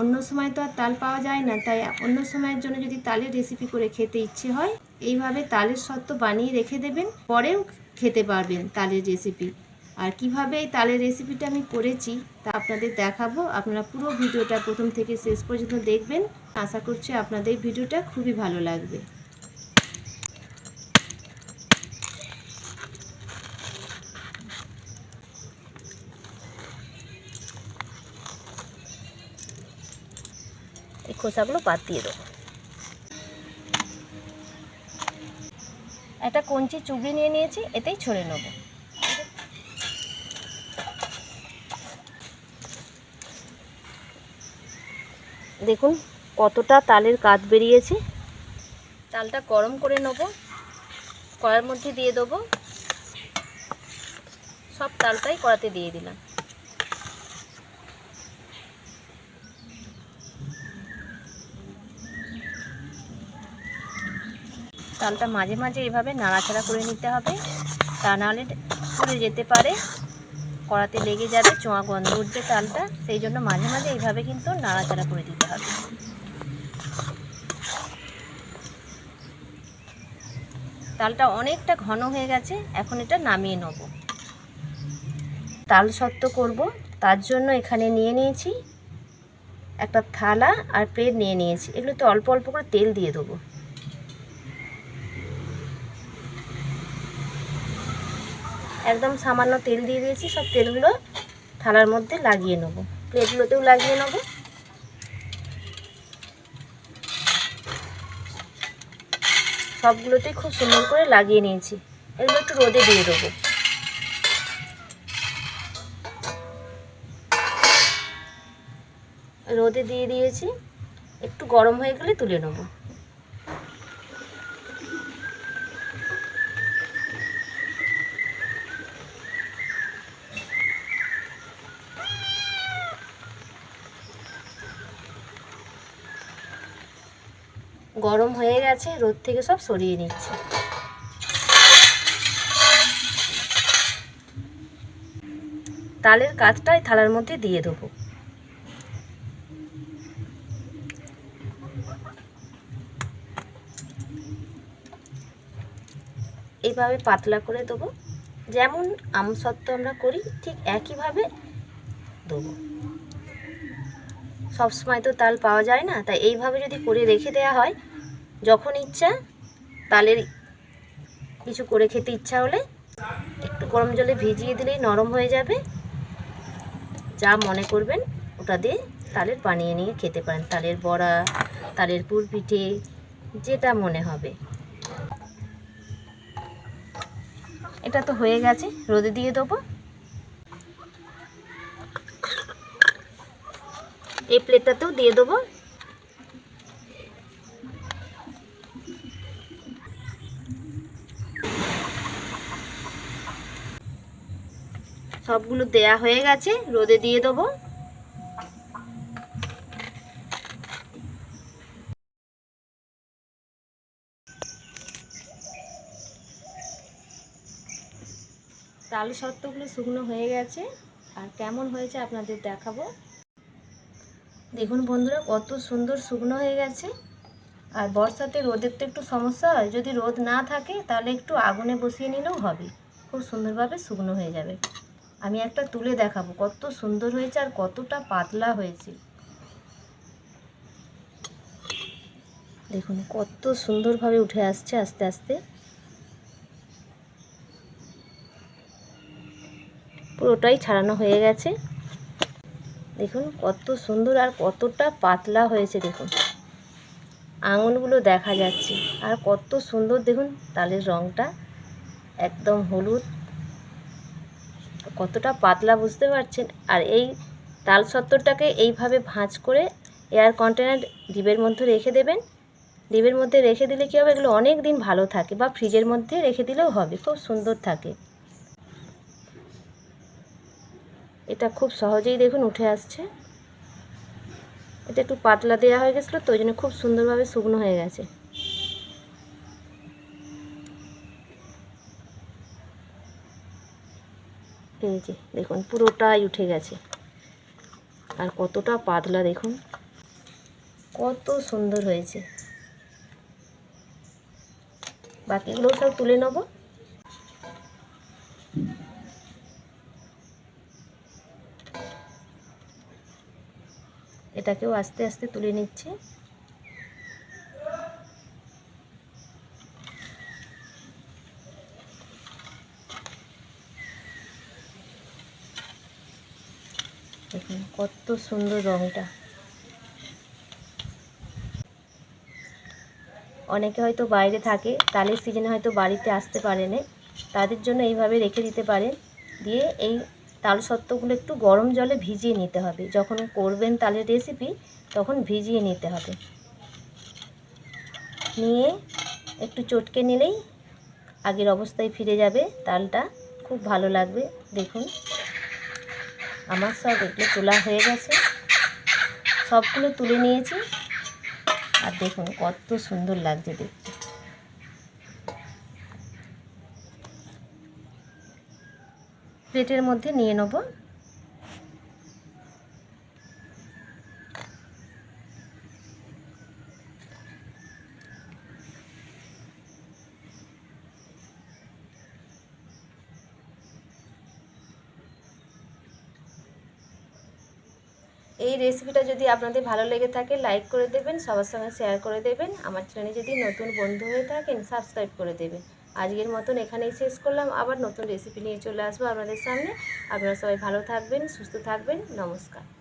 অন্য সময় তো আর তাল পাওয়া যায় না, তাই অন্য সময়ের জন্য যদি তালের রেসিপি করে খেতে ইচ্ছে হয়, এইভাবে তালের সত্ত্ব বানিয়ে রেখে দেবেন, পরেও খেতে পারবেন তালের রেসিপি আর কীভাবে এই তালের রেসিপিটা আমি করেছি, তা আপনাদের দেখাবো। আপনারা পুরো ভিডিওটা প্রথম থেকে শেষ পর্যন্ত দেখবেন। আশা করছি আপনাদের ভিডিওটা খুবই ভালো লাগবে। খোসাগুলো বাদ দিয়ে দেবো। একটা কঞ্চি চুবড়ি নিয়ে নিয়েছি, এতেই ছড়ে নেব। দেখুন কতটা তালের কাজ বেরিয়েছে। তালটা গরম করে নেব, কড়ার মধ্যে দিয়ে দেবো। সব তালটাই কড়াতে দিয়ে দিলাম। তালটা মাঝে মাঝে এভাবে নাড়াচাড়া করে নিতে হবে। তা নাহলে পুড়ে যেতে পারে, কড়াতে লেগে যাবে, চোঁয়া গন্ধ উঠবে তালটা। সেই জন্য মাঝে মাঝে এইভাবে কিন্তু নাড়াচাড়া করে দিতে হবে। তালটা অনেকটা ঘন হয়ে গেছে, এখন এটা নামিয়ে নেব। তাল সত্ত্ব করব, তার জন্য এখানে নিয়ে নিয়েছি একটা থালা আর প্লেট নিয়ে নিয়েছি। এগুলোতে অল্প অল্প করে তেল দিয়ে দেবো। একদম সামান্য তেল দিয়ে দিয়েছি, সব তেলগুলো থালার মধ্যে লাগিয়ে নেব। প্লেটগুলোতেও লাগিয়ে নেব। সবগুলোতেই খুব সুন্দর করে লাগিয়ে নিয়েছি। এগুলো একটু রোদে দিয়ে দেবো। রোদে দিয়ে দিয়েছি, একটু গরম হয়ে গেলে তুলে নেব। গরম হয়ে গেছে, রোদ থেকে সব সরিয়ে নিচ্ছে। তালের কাজটাই থালার মধ্যে দিয়ে দেবো। এইভাবে পাতলা করে দেবো। যেমন আমসত্ত্ব আমরা করি, ঠিক একইভাবে দেবো। সবসময় তো তাল পাওয়া যায় না, তাই এইভাবে যদি করে রেখে দেওয়া হয় যখন ইচ্ছা, তালের কিছু করে খেতে ইচ্ছা হলে একটু গরম জলে ভিজিয়ে দিলেই নরম হয়ে যাবে। যা মনে করবেন, ওটা দিয়ে তালের বানিয়ে নিয়ে খেতে পারেন। তালের বড়া, তালের পুর পিঠে, যেটা মনে হবে। এটা তো হয়ে গেছে, রোদে দিয়ে দেবো। এই প্লেটটাতেও দিয়ে দেবো। সবগুলো দেয়া হয়ে গেছে, রোদে দিয়ে দেবো। তাল সত্ত্বগুলো শুকনো হয়ে গেছে, আর কেমন হয়েছে আপনাদের দেখাবো। দেখুন বন্ধুরা, কত সুন্দর শুকনো হয়ে গেছে। আর বর্ষাতে রোদের তো একটু সমস্যা হয়, যদি রোদ না থাকে তাহলে একটু আগুনে বসিয়ে নিলেও হবে। খুব সুন্দরভাবে শুকনো হয়ে যাবে। আমি একটা তুলে দেখাবো, কত সুন্দর হয়েছে আর কতটা পাতলা হয়েছে। দেখুন, কত সুন্দরভাবে উঠে আসছে আস্তে আস্তে। পুরোটাই ছাড়ানো হয়ে গেছে। দেখুন, কত সুন্দর আর কতটা পাতলা হয়েছে, দেখুন। আঙুলগুলো দেখা যাচ্ছে। আর কত সুন্দর, দেখুন, তালের রঙটা একদম হলুদ। কতটা পাতলা বুঝতে পারছেন? আর এই তাল সত্তরটাকে এইভাবে ভাঁজ করে এয়ার কন্টেনার ডিবের মধ্যে রেখে দেবেন। ডিবের মধ্যে রেখে দিলে কী হবে? এগুলো অনেক দিন ভালো থাকে বা ফ্রিজের মধ্যে রেখে দিলেও হবে। খুব সুন্দর থাকে। এটা খুব সহজেই দেখুন উঠে আসছে। এটা একটু পাতলা দেওয়া হয়ে গেছিল, তো ওই জন্য খুব সুন্দরভাবে শুকনো হয়ে গেছে। এই যে, দেখুন, পুরোটাই উঠে গেছে। আর কতটা পাতলা, দেখুন। কত সুন্দর হয়েছে। বাকিগুলো সব তুলে নেব। এটাকেও আস্তে আস্তে তুলে নিচ্ছে দেখুন কত সুন্দর রংটা। অনেকে হয়তো বাইরে থাকে তালের সিজনে হয়তো বাড়িতে আসতে পারে না। তাদের জন্য এইভাবে রেখে দিতে পারেন। দিয়ে এই তাল সত্ত্বগুলো একটু গরম জলে ভিজিয়ে নিতে হবে। যখন করবেন তালের রেসিপি তখন ভিজিয়ে নিতে হবে। নিয়ে একটু চটকে নিলেই আগের অবস্থায় ফিরে যাবে তালটা। খুব ভালো লাগবে, দেখুন। আমার সব এগুলো তোলা হয়ে গেছে। সবগুলো তুলে নিয়েছি। আর দেখুন কত সুন্দর লাগছে দেখতে। প্লেটের মধ্যে নিয়ে নেব। এই রেসিপিটা যদি আপনাদের ভালো লেগে থাকে লাইক করে দেবেন, সবার সঙ্গে শেয়ার করে দেবেন। আমার চ্যানেলে যদি নতুন বন্ধু হয়ে থাকেন সাবস্ক্রাইব করে দেবেন। আজকের মতন এখানেই শেষ করলাম। আবার নতুন রেসিপি নিয়ে চলে আসব আপনাদের সামনে। আপনারা সবাই ভালো থাকবেন, সুস্থ থাকবেন। নমস্কার।